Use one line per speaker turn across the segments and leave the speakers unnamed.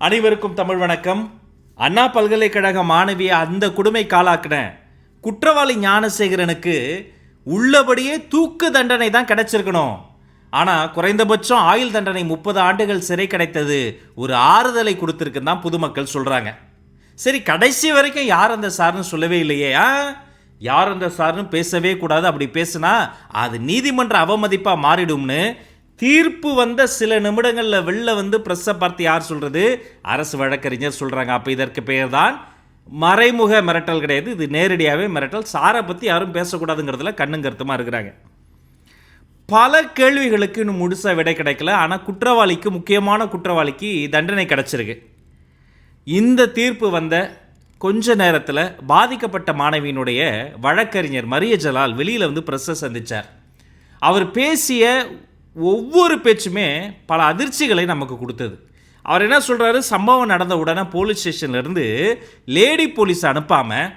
அனைவருக்கும் தமிழ் வணக்கம். அண்ணா பல்கலைக்கழக மாணவியை அந்த கொடுமை காலாக்கின குற்றவாளி ஞானசேகரனுக்கு உள்ளபடியே தூக்கு தண்டனை தான் கிடைச்சிருக்கணும். ஆனால் குறைந்தபட்சம் ஆயுள் தண்டனை முப்பது ஆண்டுகள் சிறை கிடைத்தது ஒரு ஆறுதலை கொடுத்துருக்குன்னு தான் பொதுமக்கள் சொல்கிறாங்க சரி கடைசி வரைக்கும் யார் அந்த சார்னு சொல்லவே இல்லையே ஆ? யார் அந்த சார்னு பேசவே கூடாது. அப்படி பேசுனா அது நீதிமன்ற அவமதிப்பாக மாறிடும்னு தீர்ப்பு வந்த சில நிமிடங்களில் வெளில வந்து ப்ரெஸ்ஸை பார்த்து யார் சொல்கிறது அரசு வழக்கறிஞர் சொல்கிறாங்க அப்போ இதற்கு பெயர் தான் மறைமுக மிரட்டல் கிடையாது. இது நேரடியாகவே மிரட்டல். சாரை பற்றி யாரும் பேசக்கூடாதுங்கிறதுல கண்ணும் கருத்துமாக இருக்கிறாங்க. பல கேள்விகளுக்கு இன்னும் முழுசாக விடை கிடைக்கல. ஆனால் குற்றவாளிக்கு முக்கியமான குற்றவாளிக்கு தண்டனை கிடைச்சிருக்கு. இந்த தீர்ப்பு வந்த கொஞ்ச நேரத்தில் பாதிக்கப்பட்ட மாணவியினுடைய வழக்கறிஞர் மரிய ஜலால் வெளியில் வந்து ப்ரெஸ்ஸை சந்தித்தார் அவர் பேசிய ஒவ்வொரு பேச்சுமே பல அதிர்ச்சிகளை நமக்கு கொடுத்தது. அவர் என்ன சொல்கிறாரு சம்பவம் நடந்த உடனே போலீஸ் ஸ்டேஷன்லேருந்து லேடி போலீஸ் அனுப்பாமல்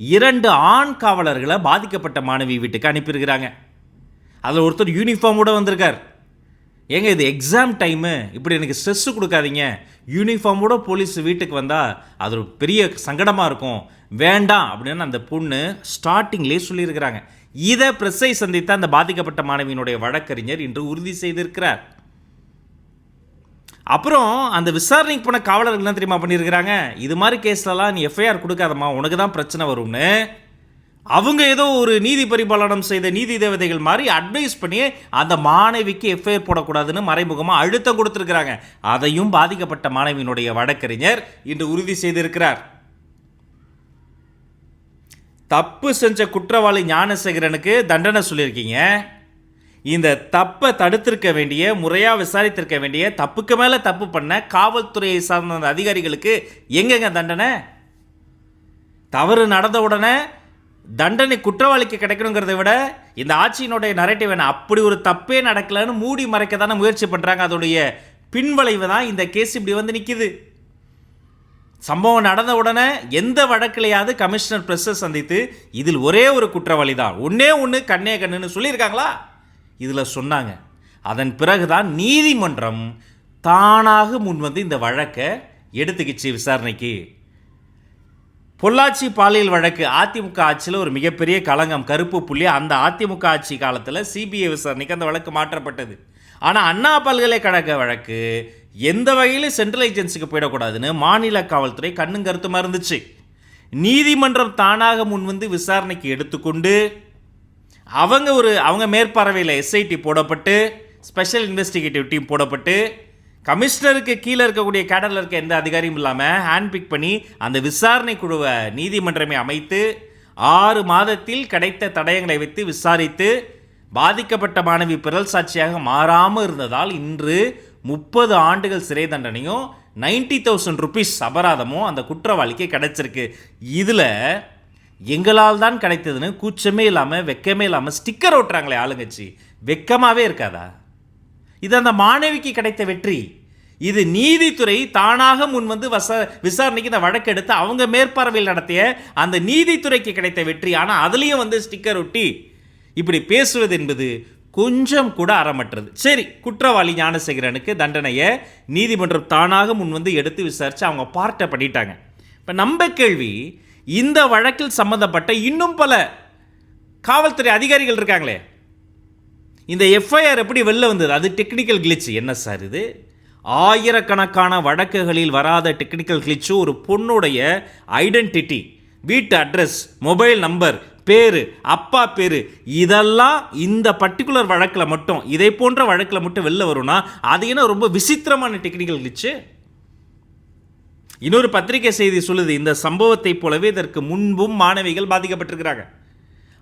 இரண்டு ஆண் காவலர்களை பாதிக்கப்பட்ட மாணவி வீட்டுக்கு அனுப்பியிருக்கிறாங்க. அதில் ஒருத்தர் யூனிஃபார்மோட வந்திருக்கார். ஏங்க இது எக்ஸாம் டைமு இப்படி எனக்கு ஸ்ட்ரெஸ்ஸு கொடுக்காதீங்க. யூனிஃபார்மோட போலீஸ் வீட்டுக்கு வந்தால் அது ஒரு பெரிய சங்கடமாக இருக்கும். வேண்டாம் அப்படின்னு அந்த பொண்ணு ஸ்டார்டிங்லேயே சொல்லியிருக்கிறாங்க. இதை பிரஸ்ஸை சந்தித்த அந்த பாதிக்கப்பட்ட மாணவியினுடைய வழக்கறிஞர் இன்று உறுதி செய்திருக்கிறார். அப்புறம் அந்த விசாரணைக்கு போன காவலர்கள் என்ன தெரியுமா பண்ணியிருக்கிறாங்க? இது மாதிரி கேஸ்லலாம் நீ எஃப்ஐஆர் கொடுக்காதம்மா உனக்கு தான் பிரச்சனை வரும்னு. அவங்க ஏதோ ஒரு நீதி பரிபாலனம் செய்த நீதி தேவதைகள் மாதிரி அட்வைஸ் பண்ணி அந்த மாணவிக்கு எஃப்ஐஆர் போடக்கூடாதுன்னு மறைமுகமாக அழுத்தம் கொடுத்துருக்குறாங்க. அதையும் பாதிக்கப்பட்ட மாணவியினுடைய வழக்கறிஞர் இன்று உறுதி செய்திருக்கிறார். தப்பு செஞ்ச குற்றவாளி ஞானசேகரனுக்கு தண்டனை சொல்லியிருக்கீங்க. இந்த தப்பை தடுத்திருக்க வேண்டிய முறையாக விசாரித்திருக்க வேண்டிய தப்புக்கு மேலே தப்பு பண்ண காவல்துறையை சார்ந்த அந்த அதிகாரிகளுக்கு எங்கெங்க தண்டனை? தவறு நடந்த உடனே தண்டனை குற்றவாளிக்கு கிடைக்கணுங்கிறத விட இந்த ஆட்சியினுடைய நரேட்டிவ் என்ன? அப்படி ஒரு தப்பே நடக்கலைன்னு மூடி மறைக்க தானே முயற்சி பண்ணுறாங்க அதோடைய பின்விளைவு தான் இந்த கேஸ் இப்படி வந்து நிற்கிது சம்பவம் நடந்த உடனே எந்த வழக்கிலையாவது கமிஷனர் பிரஸ்ஸை சந்தித்து இதில் ஒரே ஒரு குற்றவாளி தான் ஒன்றே ஒன்று கண்ணே கண்ணுன்னு சொல்லியிருக்காங்களா? இதில் சொன்னாங்க. அதன் பிறகுதான் நீதிமன்றம் தானாக முன் வந்து இந்த வழக்கை எடுத்துக்கிச்சு விசாரணைக்கு. பொள்ளாச்சி பாலியல் வழக்கு அதிமுக ஆட்சியில் ஒரு மிகப்பெரிய களங்கம் கருப்பு புள்ளி. அந்த அதிமுக ஆட்சி காலத்தில் சிபிஐ விசாரணைக்கு அந்த வழக்கு மாற்றப்பட்டது. ஆனால் அண்ணா பல்கலைக்கழக வழக்கு எந்த வகையிலும் சென்ட்ரல் ஏஜென்சிக்கு போயிடக்கூடாதுன்னு மாநில காவல்துறை கண்ணும் கருத்துமாக இருந்துச்சு. நீதிமன்றம் தானாக முன் வந்து விசாரணைக்கு எடுத்துக்கொண்டு அவங்க ஒரு அவங்க மேற்பார்வையில் எஸ்ஐடி போடப்பட்டு ஸ்பெஷல் இன்வெஸ்டிகேட்டிவ் டீம் போடப்பட்டு கமிஷனருக்கு கீழே இருக்கக்கூடிய கேடரில் இருக்க எந்த அதிகாரியும் இல்லாமல் ஹேண்ட் பிக் பண்ணி அந்த விசாரணை குழுவை நீதிமன்றமே அமைத்து ஆறு மாதத்தில் கிடைத்த தடயங்களை வைத்து விசாரித்து பாதிக்கப்பட்ட மாணவி பிறல் சாட்சியாக மாறாமல் இருந்ததால் இன்று முப்பது ஆண்டுகள் சிறை தண்டனையும் நைன்டி தௌசண்ட் ருபீஸ் அபராதமும் அந்த குற்றவாளிக்கு கிடைச்சிருக்கு. இதில் எங்களால் தான் கிடைத்ததுன்னு கூச்சமே இல்லாமல் வெக்கமே இல்லாமல் ஸ்டிக்கர் ஓட்டுறாங்களே ஆளுங்கட்சி. வெக்கமாகவே இருக்காதா? இது அந்த மாணவிக்கு கிடைத்த வெற்றி. இது நீதித்துறை தானாக முன் வந்து வச விசாரணைக்கு இந்த வழக்கு எடுத்து அவங்க மேற்பார்வையில் நடத்திய அந்த நீதித்துறைக்கு கிடைத்த வெற்றி. ஆனால் அதுலேயும் வந்து ஸ்டிக்கர் ஒட்டி இப்படி பேசுவது என்பது கொஞ்சம் கூட அறமற்றது. சரி குற்றவாளி ஞானசேகரனுக்கு தண்டனையை நீதிமன்றம் தானாக முன் வந்து எடுத்து விசாரித்து அவங்க பார்ட்டை பண்ணிட்டாங்க. இப்போ நம்ம கேள்வி இந்த வழக்கில் சம்மந்தப்பட்ட இன்னும் பல காவல்துறை அதிகாரிகள் இருக்காங்களே? இந்த எஃப்ஐஆர் எப்படி வெளில வந்தது? அது டெக்னிக்கல் கிளிச் என்ன சார் இது? ஆயிரக்கணக்கான வழக்குகளில் வராத டெக்னிக்கல் கிளிச்சு ஒரு பொண்ணுடைய ஐடென்டிட்டி வீட்டு அட்ரஸ் மொபைல் நம்பர் பேர் அப்பா பேர் இதெல்லாம் இந்த பர்டிகுலர் வழக்கில் மட்டும் இதை போன்ற வழக்கில் மட்டும் வெளில வரும்னா அது என்ன ரொம்ப விசித்திரமான டெக்னிக்கல் கிளிச்சு இன்னொரு பத்திரிகை செய்தி சொல்லுது இந்த சம்பவத்தை போலவே இதற்கு முன்பும் மாணவிகள் பாதிக்கப்பட்டிருக்கிறாங்க.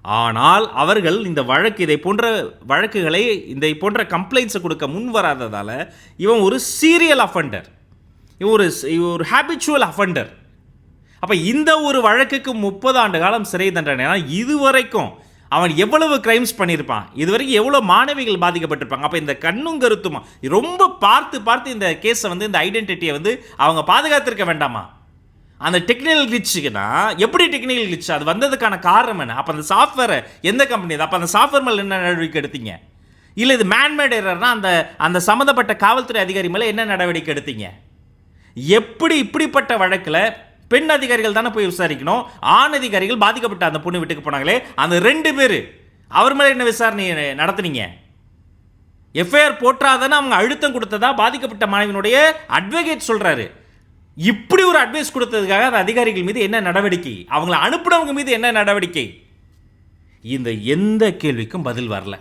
ஆனால் அவர்கள் இந்த வழக்கு இதை போன்ற வழக்குகளை இதை போன்ற கம்ப்ளைண்ட்ஸை கொடுக்க முன் வராததால் இவன் ஒரு சீரியல் அஃபண்டர் இவன் ஒரு ஒரு ஹேபிச்சுவல் அஃபண்டர் அப்போ இந்த ஒரு வழக்குக்கு முப்பது ஆண்டு காலம் சிறை தண்டனை. இதுவரைக்கும் அவன் எவ்வளவு கிரைம்ஸ் பண்ணியிருப்பான்? இதுவரைக்கும் எவ்வளோ மாணவிகள் பாதிக்கப்பட்டிருப்பாங்க? அப்போ இந்த கண்ணும் கருத்துமா? ரொம்ப பார்த்து பார்த்து இந்த கேஸை வந்து இந்த ஐடென்டிட்டியை வந்து அவங்க பாதுகாத்திருக்க வேண்டாமா? அந்த டெக்னிக்கல் கிளிச்சுக்குன்னா எப்படி டெக்னிக்கல் கிளிச் அது வந்ததுக்கான காரணம் என்ன? அப்போ அந்த சாஃப்ட்வேரை எந்த கம்பெனி அது? அப்போ அந்த சாஃப்ட்வேர் மேலே என்ன நடவடிக்கை எடுத்தீங்க? இல்லை இது மேன்மேட் எரர்னா அந்த அந்த சம்மந்தப்பட்ட காவல்துறை அதிகாரி மேலே என்ன நடவடிக்கை எடுத்தீங்க? எப்படி இப்படிப்பட்ட வழக்கில் பெண் அதிகாரிகள் தானே போய் விசாரிக்கணும்? ஆண் அதிகாரிகள் பாதிக்கப்பட்ட அந்த பொண்ணு வீட்டுக்கு போனாங்களே அந்த ரெண்டு பேர் அவர் மேலே என்ன விசாரணை நடத்துனீங்க? எஃப்ஐஆர் போட்டாதானே அவங்க அழுத்தம் கொடுத்ததா? பாதிக்கப்பட்ட மாணவியினுடைய அட்வொகேட் சொல்கிறாரு இப்படி ஒரு அட்வைஸ் கொடுத்ததுக்காக அந்த அதிகாரிகள் மீது என்ன நடவடிக்கை? அவங்கள அனுப்புனவங்க மீது என்ன நடவடிக்கை? இந்த எந்த கேள்விக்கும் பதில் வரல.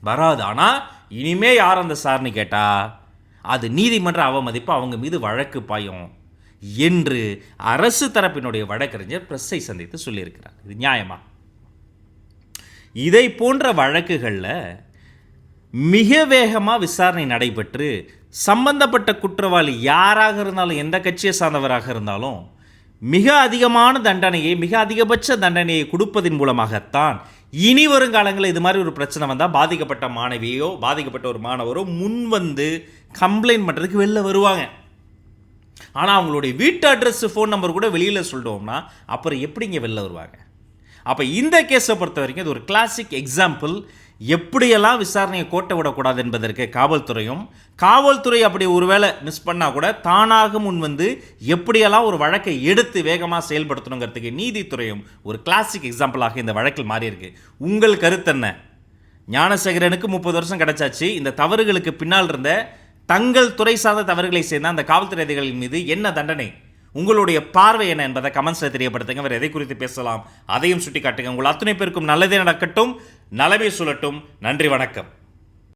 வராது. ஆனால் இனிமே யார் அந்த சார்னு கேட்டா அது நீதிமன்ற அவமதிப்பு அவங்க மீது வழக்கு பாயும். என்று அரசு தரப்பினுடைய வழக்கறிஞர் பிரஸ்ஸை சந்தித்து சொல்லியிருக்கிறார். இது நியாயமா? இதை போன்ற வழக்குகளில் மிக வேகமாக விசாரணை நடைபெற்று சம்பந்தப்பட்ட குற்றவாளி யாராக இருந்தாலும் எந்த கட்சியை சார்ந்தவராக இருந்தாலும் மிக அதிகமான தண்டனையை மிக அதிகபட்ச தண்டனையை கொடுப்பதன் மூலமாகத்தான் இனி வருங்காலங்களில் இது மாதிரி ஒரு பிரச்சனை வந்தால் பாதிக்கப்பட்ட மாணவியோ பாதிக்கப்பட்ட ஒரு மாணவரோ முன் வந்து கம்ப்ளைண்ட் பண்ணுறதுக்கு வெளில வருவாங்க. ஆனால் அவங்களுடைய வீட்டு அட்ரஸ் ஃபோன் நம்பர் கூட வெளியில் சொல்லிட்டோம்னா அப்புறம் எப்படிங்க வெளில வருவாங்க? அப்போ இந்த கேஸை பொறுத்த வரைக்கும் இது ஒரு கிளாசிக் எக்ஸாம்பிள் எப்படியெல்லாம் விசாரணையை கோட்டை விடக்கூடாது என்பதற்கு காவல்துறையும் காவல்துறை அப்படி ஒருவேளை மிஸ் பண்ணால் கூட தானாக முன் வந்து எப்படியெல்லாம் ஒரு வழக்கை எடுத்து வேகமாக செயல்படுத்தணுங்கிறதுக்கு நீதித்துறையும் ஒரு கிளாசிக் எக்ஸாம்பிளாக இந்த வழக்கில் மாறியிருக்கு. உங்கள் கருத்து என்ன? ஞானசேகரனுக்கு முப்பது வருஷம் கிடச்சாச்சு. இந்த தவறுகளுக்கு பின்னால் இருந்த தங்கள் துறை சார்ந்த தவறுகளை சேர்ந்த அந்த காவல்துறை அதிகாரிகள் மீது என்ன தண்டனை? உங்களுடைய பார்வை என்ன என்பதை கமெண்ட்ஸில் தெரியப்படுத்துங்க. வேறு எதை குறித்து பேசலாம்? அதையும் சுட்டி காட்டுங்க உங்கள் அத்தனை பேருக்கும் நல்லதே நடக்கட்டும். நலவே சொல்லட்டும் நன்றி வணக்கம்.